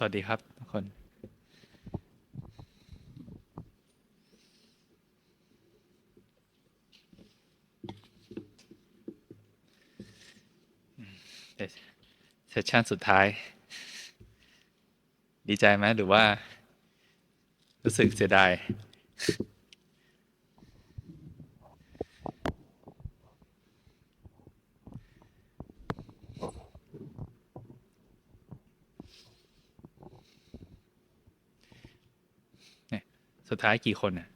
สวัสดีครับทุกคน เซสชันสุดท้าย ดีใจไหมหรือว่า รู้สึกเสียดาย เนี่ย สุดท้ายกี่คนอะ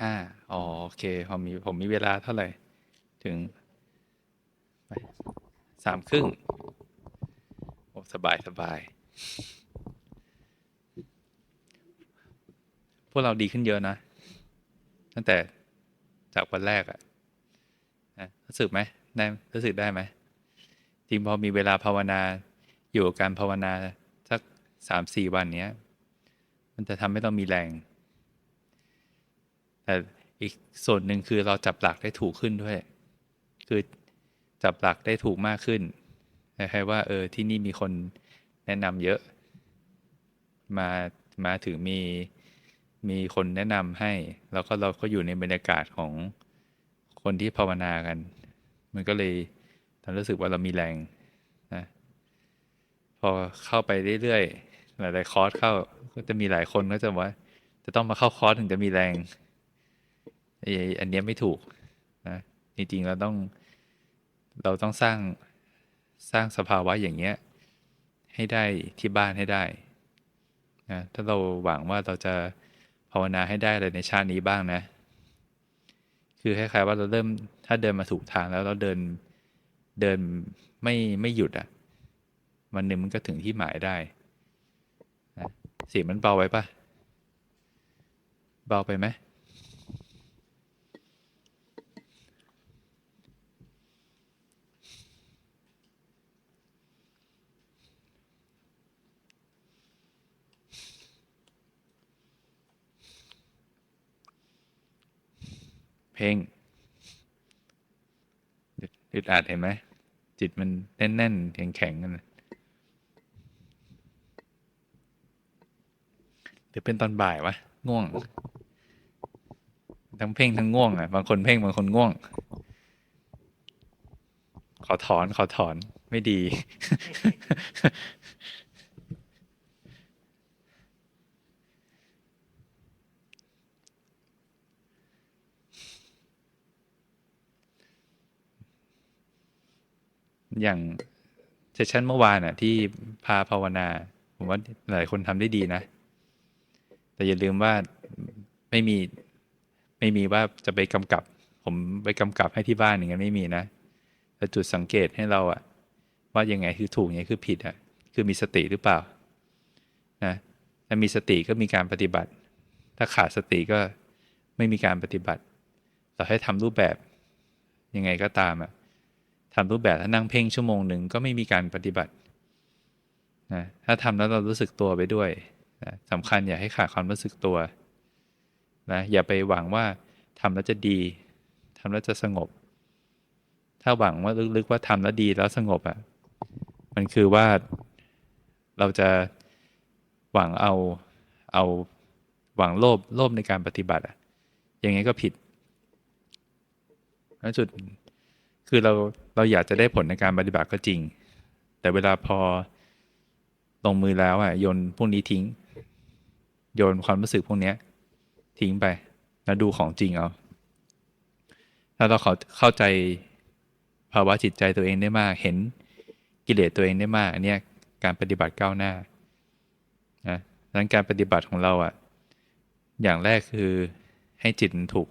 ห้าอ๋อโอเคผมมีผมมีเวลาเท่าไหร่ ถึงสามครึ่งโอ้สบายสบาย พวกเราดีขึ้นเยอะนะ ตั้งแต่จากวันแรกอะนะรู้สึกไหมได้รู้สึกได้ไหมจริงพอมีเวลาภาวนาอยู่กับการภาวนาสักสามสี่วันเนี้ย มันจะทำให้เรามีแรง แต่อีกส่วนหนึ่งคือเราจับหลักได้ถูกขึ้นด้วย คือจับหลักได้ถูกมากขึ้นคล้ายๆว่าเออที่นี่มีคนแนะนำเยอะ มามาถึงมีมีคนแนะนำให้ แล้วก็เราก็อยู่ในบรรยากาศของคนที่ภาวนากัน มันก็เลยทำรู้สึกว่าเรามีแรงนะพอเข้าไปเรื่อยๆหลายๆคอร์สเข้า ก็จะมีหลายคนก็จะว่า จะต้องมาเข้าคอร์สถึงจะมีแรงไอ้อันเนี้ยไม่ถูกนะจริงๆเราต้องเราต้องสร้างสร้างสภาวะอย่างเงี้ย ให้ได้ที่บ้านให้ได้นะถ้าเราหวังว่าเราจะภาวนาให้ได้อะไรในชาตินี้บ้างนะ คือคล้ายๆว่าเราเริ่มถ้าเดินมาถูกทางแล้วเราเดินเดินไม่ไม่หยุดอะ่ะ วันหนึ่งมันก็ถึงที่หมายได้ เสียงมันเบาไว้ปะเบาไปไหมเพ่งอึดอัดเห็นไหม จิตมันแน่นๆแข็งๆกันนะห รือเป็นตอนบ่ายวะง่วง ทั้งเพ่งทั้งง่วงอะบางคนเพ่งบางคนง่วง ขอถอนขอถอนไม่ดี อย่างเซสชันเมื่อวานอะ ที่พาภาวนา ผมว่าหลายคนทำได้ดีนะ แต่อย่าลืมว่าไม่มีไม่มีว่าจะไปกำกับ ผมไปกำกับให้ที่บ้านอย่างนั้นไม่มีนะแต่จุดสังเกตให้เราอะว่ายังไงคือถูกยังไงคือผิดอะคือมีสติหรือเปล่านะถ้ามีสติก็มีการปฏิบัติ ถ้าขาดสติก็ไม่มีการปฏิบัติเราให้ทำรูปแบบยังไงก็ตามอะทำรูปแบบถ้านั่งเพ่งชั่วโมงหนึ่งก็ไม่มีการปฏิบัตินะถ้าทำแล้วเรารู้สึกตัวไปด้วย นะสำคัญอย่าให้ขาดความรู้สึกตัวนะอย่าไปหวังว่าทำแล้วจะดีทำแล้วจะสงบ ถ้าหวังว่าลึกๆว่าทำแล้วดีแล้วสงบอะ่ะมันคือว่าเราจะหวังเอาเอาหวังโลภโลภในการปฏิบัติอะ่ะยังไงก็ผิดแล้วจุดคือเราเราอยากจะได้ผลในการปฏิบัติก็จริง แต่เวลาพอลงมือแล้วอะโยนพวกนี้ทิ้ง โยนความรู้สึกพวกนี้ทิ้งไป แล้วดูของจริงเอาถ้าเราเข้าเข้าใจภาวะจิตใจตัวเองได้มาก เห็นกิเลสตัวเองได้มากอันเนี้ยการปฏิบัติก้าวหน้านะดังนั้นการปฏิบัติของเราอะ อย่างแรกคือให้จิตมันถูก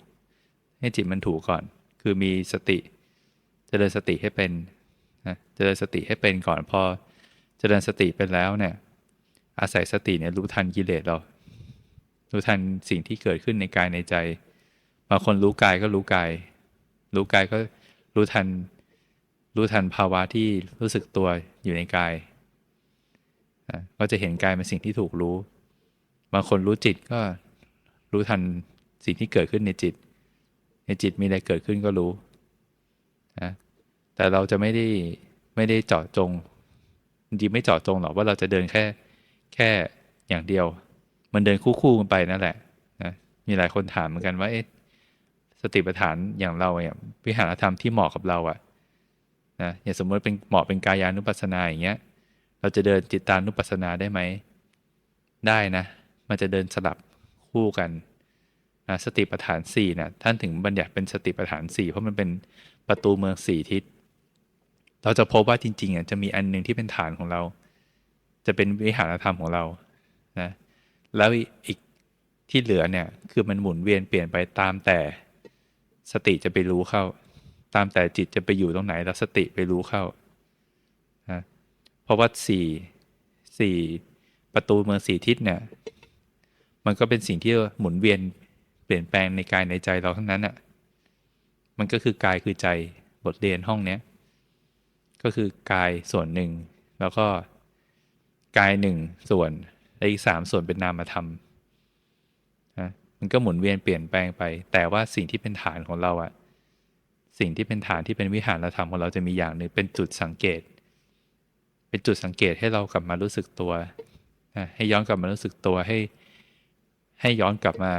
ให้จิตมันถูกก่อน คือมีสติเจริญสติให้เป็นนะเจริญสติให้เป็นก่อนพอเจริญสติเป็นแล้วเนี่ยอาศัยสติเนี่ยรู้ทันกิเลสเรา รู้ทันสิ่งที่เกิดขึ้นในกายในใจบางคนรู้กายก็รู้กาย รู้กายก็รู้ทัน รู้ทันภาวะที่รู้สึกตัวอยู่ในกายก็จะเห็นกายเป็นสิ่งที่ถูกรู้ บางคนรู้จิตก็รู้ทันสิ่งที่เกิดขึ้นในจิต ในจิตมีอะไรเกิดขึ้นก็รู้นะแต่เราจะไม่ได้ไม่ได้เจาะจงจริงไม่เจาะจงหรอกว่าเราจะเดินแค่แค่อย่างเดียว มันเดินคู่ๆกันไปนั่นแหละนะมีหลายคนถามเหมือนกันว่าเอสติปัฏฐานอย่างเราเนี่ยวิหารธรรมที่เหมาะกับเราอะนะอย่างสมมติเป็นเหมาะเป็นกายานุปัสสนาอย่างเงี้ย เราจะเดินจิตตานุปัสสนาได้ไหม ได้นะ มันจะเดินสลับคู่กันนะสติปัฏฐานสี่นะท่านถึงบัญญัติเป็นสติปัฏฐานสี่เพราะมันเป็นประตูเมืองสี่ทิศ เราจะพบว่าจริงๆอะจะมีอันหนึ่งที่เป็นฐานของเรา จะเป็นวิหารธรรมของเรานะ แล้วอีกที่เหลือเนี่ย คือมันหมุนเวียนเปลี่ยนไปตามแต่สติจะไปรู้เข้า ตามแต่จิตจะไปอยู่ตรงไหน แล้วสติไปรู้เข้านะเพราะว่าสี่สี่ประตูเมืองสี่ทิศเนี่ย มันก็เป็นสิ่งที่หมุนเวียนเปลี่ยนแปลงในกายในใจเราทั้งนั้นอะมันก็คือกายคือใจบทเรียนห้องเนี้ยก็คือกายส่วนหนึ่ง แล้วก็กายหนึ่งส่วน และอีกสามส่วนเป็นนามธรรมนะมันก็หมุนเวียนเปลี่ยนแปลงไป แต่ว่าสิ่งที่เป็นฐานของเราอะสิ่งที่เป็นฐานที่เป็นวิหารธรรมของเราจะมีอย่างหนึ่งเป็นจุดสังเกต เป็นจุดสังเกตให้เรากลับมารู้สึกตัวนะให้ย้อนกลับมารู้สึกตัวให้ ให้ย้อนกลับมา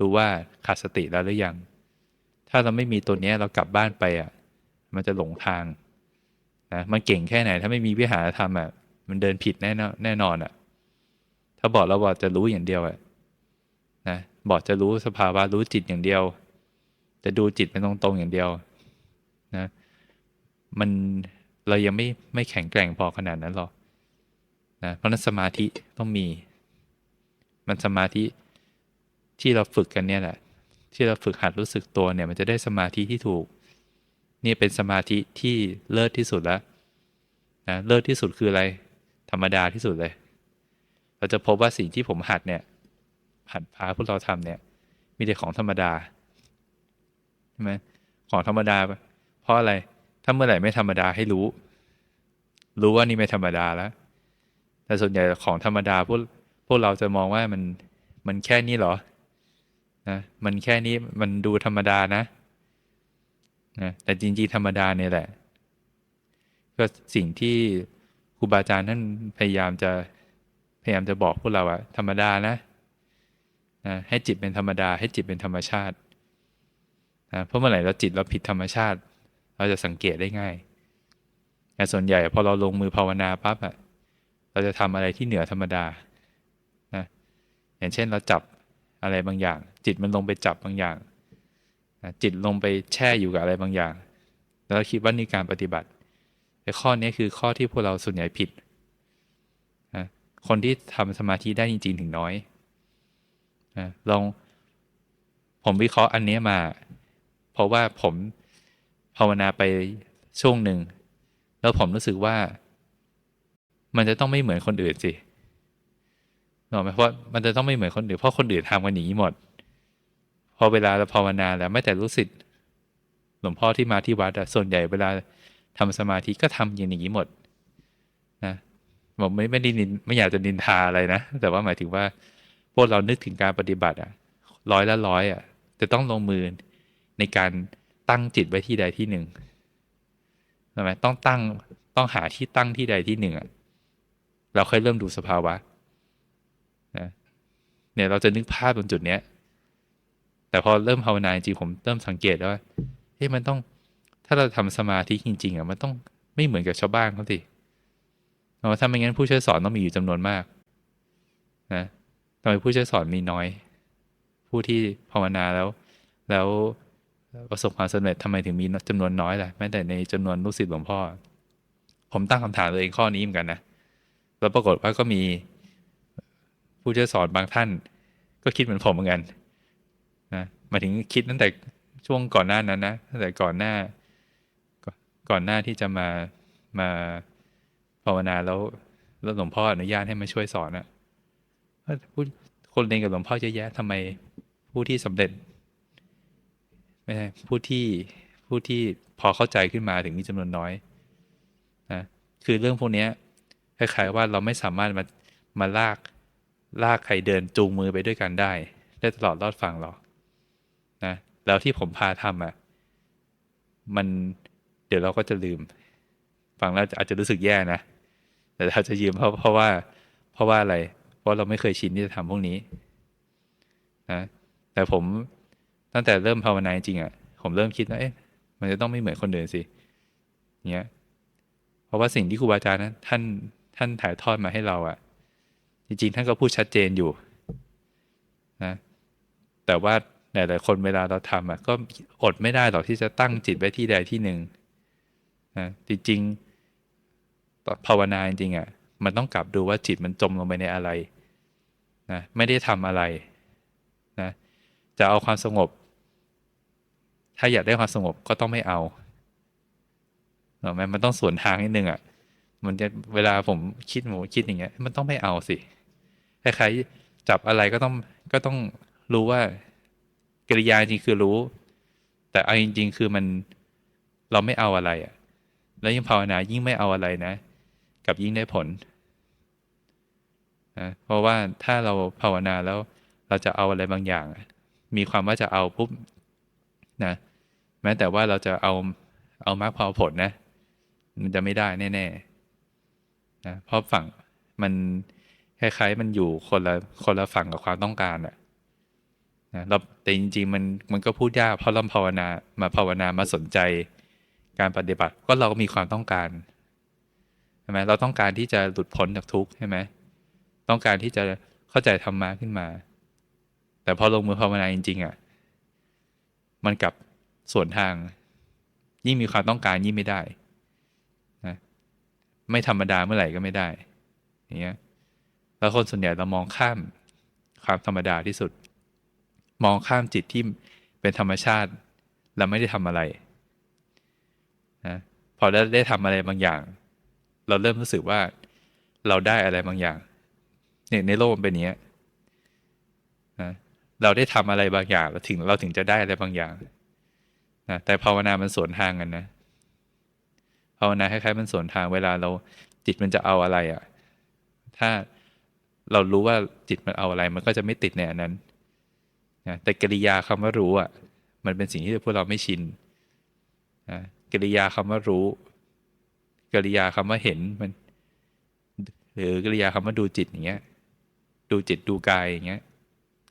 รู้ว่าขาดสติแล้วหรือยัง ถ้าเราไม่มีตัวนี้เรากลับบ้านไปอะ มันจะหลงทางนะมันเก่งแค่ไหน ถ้าไม่มีวิหารธรรมอะมันเดินผิดแน่นอนแน่นอนอะ ถ้าบอกเราบอกจะรู้อย่างเดียวอะนะบอกจะรู้สภาวะรู้จิตอย่างเดียวจะดูจิตเป็นตรงๆอย่างเดียวนะมันเรายังไม่ไม่แข็งแกร่งพอขนาดนั้นหรอกนะเพราะนั้นสมาธิต้องมี มันสมาธิที่เราฝึกกันเนี่ยแหละ ที่เราฝึกหัดรู้สึกตัวเนี่ย มันจะได้สมาธิที่ถูก นี่เป็นสมาธิที่เลิศที่สุดแล้วนะเลิศที่สุดคืออะไร ธรรมดาที่สุดเลย เราจะพบว่าสิ่งที่ผมหัดเนี่ยหัดพาพวกเราทำเนี่ย มีแต่ของธรรมดาใช่ไหมของธรรมดา เพราะอะไร ถ้าเมื่อไหร่ไม่ธรรมดาให้รู้ รู้ว่านี่ไม่ธรรมดาแล้ว แต่ส่วนใหญ่ของธรรมดาพวกพวกเราจะมองว่ามันมันแค่นี้เหรอ นะ มันแค่นี้มันดูธรรมดานะ นะ แต่จริงๆธรรมดาเนี่ยแหละ ก็สิ่งที่ครูบาอาจารย์ท่านพยายามจะ พยายามจะบอกพวกเราอะธรรมดานะนะให้จิตเป็นธรรมดา ให้จิตเป็นธรรมชาตินะเพราะเมื่อไหร่เราจิตเราผิดธรรมชาติ เราจะสังเกตได้ง่ายแต่ส่วนใหญ่พอเราลงมือภาวนาปั๊บอะเราจะทำอะไรที่เหนือธรรมดานะอย่างเช่นเราจับอะไรบางอย่าง จิตมันลงไปจับบางอย่างนะจิตลงไปแช่อยู่กับอะไรบางอย่าง แล้วคิดว่านี่การปฏิบัติแต่ข้อนี้คือข้อที่พวกเราส่วนใหญ่ผิด คนที่ทำสมาธิได้จริง ๆ ถึงน้อยนะลองผมวิเคราะห์อันนี้มา เพราะว่าผมภาวนาไปช่วงหนึ่ง แล้วผมรู้สึกว่า มันจะต้องไม่เหมือนคนอื่นสิเนอไหมเพราะมันจะต้องไม่เหมือนคนอื่นเพราะคนอื่นทำกันอย่างนี้หมด พอเวลาเราภาวนาแล้วไม่แต่รู้สึกหลวงพ่อที่มาที่วัดส่วนใหญ่เวลาทำสมาธิก็ทำอย่างนี้หมดนะ ผมไม่ไม่ได้นินไม่อยากจะนินทาอะไรนะ แต่ว่าหมายถึงว่า พวกเรานึกถึงการปฏิบัติอะร้อยละร้อยอะจะต้องลงมือในการตั้งจิตไว้ที่ใดที่หนึ่งใช่ไหมต้องตั้งต้องหาที่ตั้งที่ใดที่หนึ่งอะเราค่อยเริ่มดูสภาวะนะเนี่ยเราจะนึกภาพตรงจุดเนี้ย แต่พอเริ่มภาวนาจริงผมเริ่มสังเกตแล้วว่าเฮ้ยมันต้องถ้าเราทำสมาธิจริงๆอะมันต้องไม่เหมือนกับชาวบ้านเขาสิ ถ้าไม่งั้นผู้ช่วยสอนต้องมีอยู่จำนวนมากนะทำไมผู้ช่วยสอนมีน้อย ผู้ที่ภาวนาแล้ว แล้วประสบความสำเร็จทำไมถึงมีจำนวนน้อยล่ะแม้แต่ในจำนวนลูกศิษย์หลวงพ่อ ผมตั้งคำถามตัวเองข้อนี้เหมือนกันนะแล้วปรากฏว่าก็มีผู้ช่วยสอนบางท่าน ก็คิดเหมือนผมเหมือนกันนะมาถึงคิดตั้งแต่ช่วงก่อนหน้านั้นนะตั้งแต่ก่อนหน้า ก่อนหน้าที่จะมามา ภาวนาแล้วแล้วหลวงพ่ออนุญาตให้มาช่วยสอนอะผู้คนเรียนกับหลวงพ่อเยอะแยะทำไมผู้ที่สำเร็จไม่ใช่ผู้ที่ผู้ที่พอเข้าใจขึ้นมาถึงมีจำนวนน้อยนะคือเรื่องพวกนี้คล้ายๆว่าเราไม่สามารถมามาลากลากใครเดินจูงมือไปด้วยกันได้ ได้ตลอดรอดฟังหรอกนะแล้วที่ผมพาทำอะมันเดี๋ยวเราก็จะลืม ฟังแล้วอาจจะรู้สึกแย่นะ แต่เราจะยืมเพราะเพราะว่า เพราะว่าอะไร เพราะเราไม่เคยชินที่จะทำพวกนี้นะแต่ผมตั้งแต่เริ่มภาวนาจริงๆอะ ผมเริ่มคิดว่าเอ๊ะมันจะต้องไม่เหมือนคนอื่นสิเงี้ย เพราะว่าสิ่งที่ครูบาอาจารย์นะท่านท่านถ่ายทอดมาให้เราอะ จริงๆ ท่านก็พูดชัดเจนอยู่นะแต่ว่าหลายๆคนเวลาเราทำอะก็อดไม่ได้หรอกที่จะตั้งจิตไว้ที่ใดที่หนึ่งนะจริงๆ ภาวนาจริงๆอะมันต้องกลับดูว่าจิตมันจมลงไปในอะไรนะไม่ได้ทำอะไรนะจะเอาความสงบ ถ้าอยากได้ความสงบก็ต้องไม่เอาหรอไหมมันต้องสวนทางนิดนึงอะมันจะเวลาผมคิดหมูคิดอย่างเงี้ย มันต้องไม่เอาสิคล้ายๆจับอะไรก็ต้องก็ต้องรู้ว่ากิริยาจริงคือรู้ แต่เอาจริง ๆ คือมันเราไม่เอาอะไรอะ แล้วยิ่งภาวนายิ่งไม่เอาอะไรนะ กับยิ่งได้ผลนะเพราะว่าถ้าเราภาวนาแล้วเราจะเอาอะไรบางอย่าง มีความว่าจะเอาปุ๊บนะแม้แต่ว่าเราจะเอาเอามากพอผลนะ มันจะไม่ได้แน่ๆนะเพราะฝั่งมันคล้ายๆมันอยู่คนละคนละฝั่งกับความต้องการอะนะเราแต่จริงๆมันมันก็พูดยากเพราะเราภาวนามาภาวนามาสนใจ การปฏิบัติก็เราก็มีความต้องการ ใช่ไหมเราต้องการที่จะหลุดพ้นจากทุกข์ใช่ไหมต้องการที่จะเข้าใจธรรมะขึ้นมา แต่พอลงมือภาวนาจริง ๆอะ่ะมันกลับส่วนทาง ยิ่งมีความต้องการยิ่งไม่ได้นะไม่ธรรมดาเมื่อไหร่ก็ไม่ได้อย่างเงี้ยแล้วคนส่วนใหญ่เรามองข้ามความธรรมดาที่สุด มองข้ามจิตที่เป็นธรรมชาติเราไม่ได้ทำอะไรนะพอได้ได้ทำอะไรบางอย่าง เราเริ่มรู้สึกว่าเราได้อะไรบางอย่างเนี่ยในโลกมันเป็นอย่างนี้นะเราได้ทำอะไรบางอย่างเราถึงเราถึงจะได้อะไรบางอย่างนะแต่ภาวนามันสวนทางกันนะภาวนาคล้ายๆมันสวนทางเวลาเราจิตมันจะเอาอะไรอะ่ะ ถ้าเรารู้ว่าจิตมันเอาอะไร มันก็จะไม่ติดในอันนั้นนะแต่กิริยาคำว่ารู้อะ มันเป็นสิ่งที่พวกเราไม่ชินนะกิริยาคำว่ารู้ กริยาคำว่าเห็นมัน หรือกริยาคำว่าดูจิตอย่างเงี้ย ดูจิตดูกายอย่างเงี้ย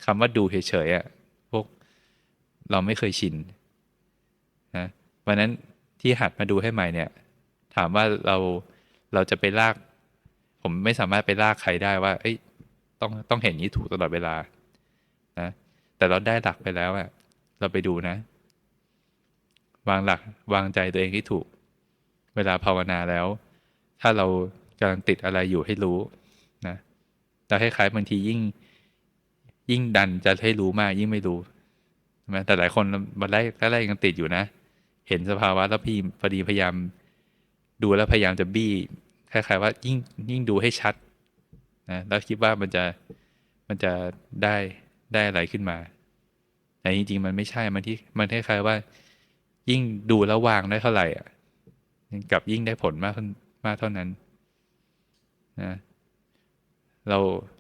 คำว่าดูเฉยๆอะพวกเราไม่เคยชินนะวันนั้นที่หัดมาดูให้ใหม่เนี่ย ถามว่าเราเราจะไปลาก ผมไม่สามารถไปลากใครได้ว่า เอ้ย ต้องต้องเห็นนี้ถูกตลอดเวลา นะแต่เราได้หลักไปแล้วอะเราไปดูนะ วางหลักวางใจตัวเองที่ถูก เวลาภาวนาแล้ว ถ้าเรากำลังติดอะไรอยู่ให้รู้นะแต่คล้ายๆบางทียิ่ง ยิ่งดันจะให้รู้มากยิ่งไม่รู้ใช่ไหมแต่หลายคนมาไล่ไล่ยังติดอยู่นะ เห็นสภาวะแล้วพี่พอดีพยายามดูแล้วพยายามจะบี้คล้ายๆว่ายิ่งยิ่งดูให้ชัดนะแล้วคิดว่ามันจะมันจะได้ได้อะไรขึ้นมา แต่จริงๆ มันไม่ใช่มันที่มันคล้ายๆว่า ยิ่งดูแล้ววางได้เท่าไหร่อะ กับยิ่งได้ผลมากมากเท่านั้นนะเรา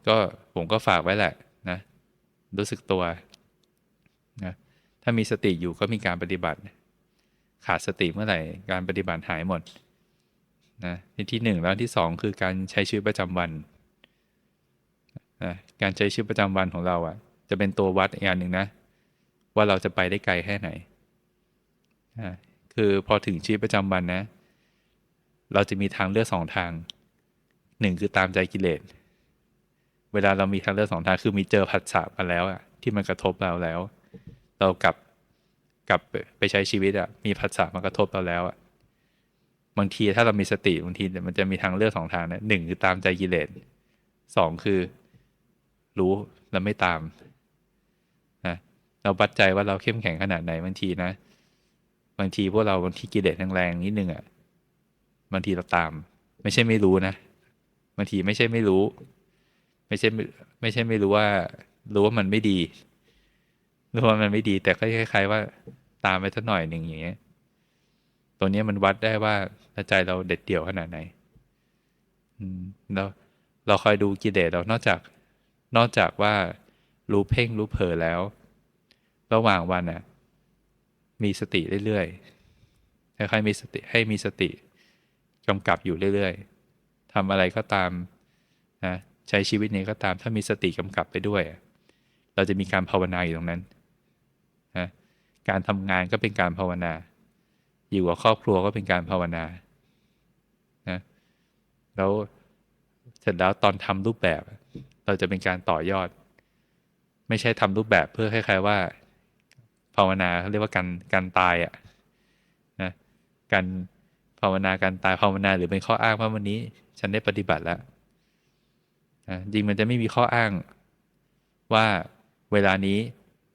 ก็ผมก็ฝากไว้แหละนะรู้สึกตัวนะถ้ามีสติอยู่ก็มีการปฏิบัติ ขาดสติเมื่อไหร่การปฏิบัติหายหมดนะที่หนึ่งแล้วที่สองคือการใช้ชีวิตประจำวันนะการใช้ชีวิตประจำวันของเราอะ่ะ จะเป็นตัววัดอีกอย่างหนึ่งนะ ว่าเราจะไปได้ไกลแค่ไหนนะคือพอถึงชีวิตประจำวันนะ เราจะมีทางเลือกสองทางหนึ่งคือตามใจกิเลสเวลาเรามีทางเลือกสองทางคือมีเจอผัสสะมาแล้วอะที่มันกระทบเราแล้ว เรากลับกลับไปใช้ชีวิตอะมีผัสสะมากระทบเราแล้วอะบางทีถ้าเรามีสติบางทีมันจะมีทางเลือกสองทางนะหนึ่งคือตามใจกิเลสสองคือ รู้แล้วไม่ตามนะเราวัดใจว่าเราเข้มแข็งขนาดไหนบางทีนะ บางทีพวกเราบางทีกิเลสแรงๆนิดนึงอะ่ะ บางทีเราตาม ไม่ใช่ไม่รู้นะบางทีไม่ใช่ไม่รู้ ไม่ใช่ไม่ใช่ไม่รู้ว่า รู้ว่ามันไม่ดีรู้ว่ามันไม่ดี แต่ก็คล้าย ๆ ว่าตามไปสักหน่อยหนึ่งอย่างเงี้ยตัวนี้มันวัดได้ว่าใจเราเด็ดเดี่ยวขนาดไหนเราเราคอยดูกิเลสเรานอกจาก นอกจากว่ารู้เพ่งรู้เผลอแล้ว ระหว่างวันน่ะ มีสติเรื่อยๆคล้ายๆมีสติให้มีสติ กำกับอยู่เรื่อยๆทำอะไรก็ตามนะใช้ชีวิตนี้ก็ตามถ้ามีสติกำกับไปด้วย เราจะมีการภาวนาอยู่ตรงนั้นนะการทำงานก็เป็นการภาวนา อยู่กับครอบครัวก็เป็นการภาวนานะแล้วเสร็จแล้วตอนทำรูปแบบ เราจะเป็นการต่อยอด ไม่ใช่ทำรูปแบบเพื่อคล้ายๆว่า ภาวนาเขาเรียกว่าการการตายอะ่ะนะการ ภาวนาการตายภาวนาหรือเป็นข้ออ้างว่าวันนี้ ฉันได้ปฏิบัติแล้วนะจริงมันจะไม่มีข้ออ้างว่าเวลานี้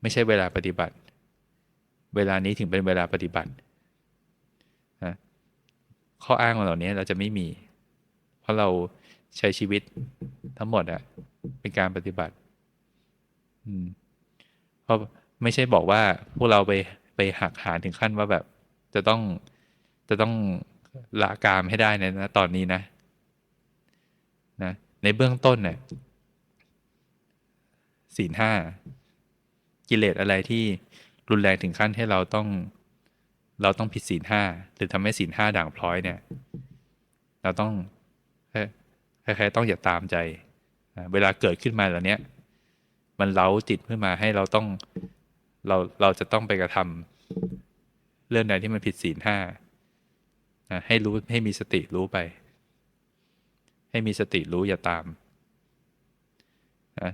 ไม่ใช่เวลาปฏิบัติ เวลานี้ถึงเป็นเวลาปฏิบัตินะข้ออ้างของเหล่านี้เราจะไม่มี เพราะเราใช้ชีวิตทั้งหมดอะเป็นการปฏิบัติ อืมเพราะไม่ใช่บอกว่าพวกเราไปไปหักหานถึงขั้นว่าแบบจะต้องจะต้อง ละกามให้ได้ในนะตอนนี้นะนะในเบื้องต้นเนี่ยศีลห้ากิเลสอะไรที่รุนแรงถึงขั้นให้เราต้อง เราต้องผิดศีลห้าหรือทำให้ศีลห้าด่างพร้อยเนี่ย เราต้องใครๆต้องอย่าตามใจ เวลาเกิดขึ้นมาแล้วเนี้ย มันเล้าจิตขึ้นมาให้เราต้องเราเราจะต้องไปกระทำเรื่องใดที่มันผิดศีลห้า นะให้รู้ให้มีสติรู้ไป ให้มีสติรู้อย่าตามนะ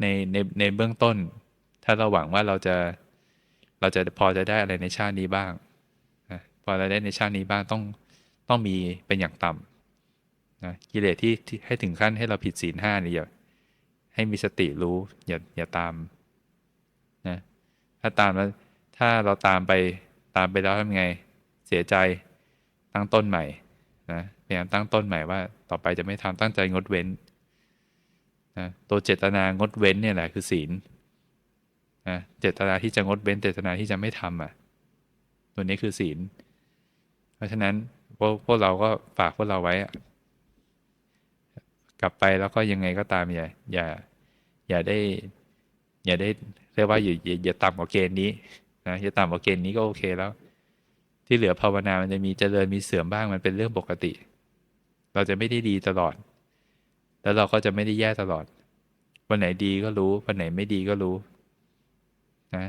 ในในในเบื้องต้น ถ้าเราหวังว่าเราจะเราจะพอจะได้อะไรในชาตินี้บ้างนะพอเราได้ในชาตินี้บ้างต้องต้องมีเป็นอย่างต่ำนะกิเลสที่ที่ให้ถึงขั้นให้เราผิดศีลห้านี่อย่าให้มีสติรู้อย่าอย่าตามนะถ้าตามแล้วถ้าเราตามไปตามไปแล้วทำไง เสียใจตั้งต้นใหม่นะพยายามตั้งต้นใหม่ว่าต่อไปจะไม่ทำตั้งใจงดเว้นนะตัวเจตนางดเว้นเนี่ยแหละคือศีลนะเจตนาที่จะงดเว้น เจตนาที่จะไม่ทำอะตัวนี้คือศีล เพราะฉะนั้นพวกพวกเราก็ฝากพวกเราไว้ กลับไปแล้วก็ยังไงก็ตามอย่าอย่าอย่าได้ อย่าได้เรียกว่าอย่าอย่าต่ำกว่าเกณฑ์นี้นะอย่าต่ำกว่าเกณฑ์นี้ก็โอเคแล้ว ที่เหลือภาวนามันจะมีเจริญมีเสื่อมบ้างมันเป็นเรื่องปกติ เราจะไม่ได้ดีตลอด แล้วเราก็จะไม่ได้แย่ตลอด วันไหนดีก็รู้ วันไหนไม่ดีก็รู้นะ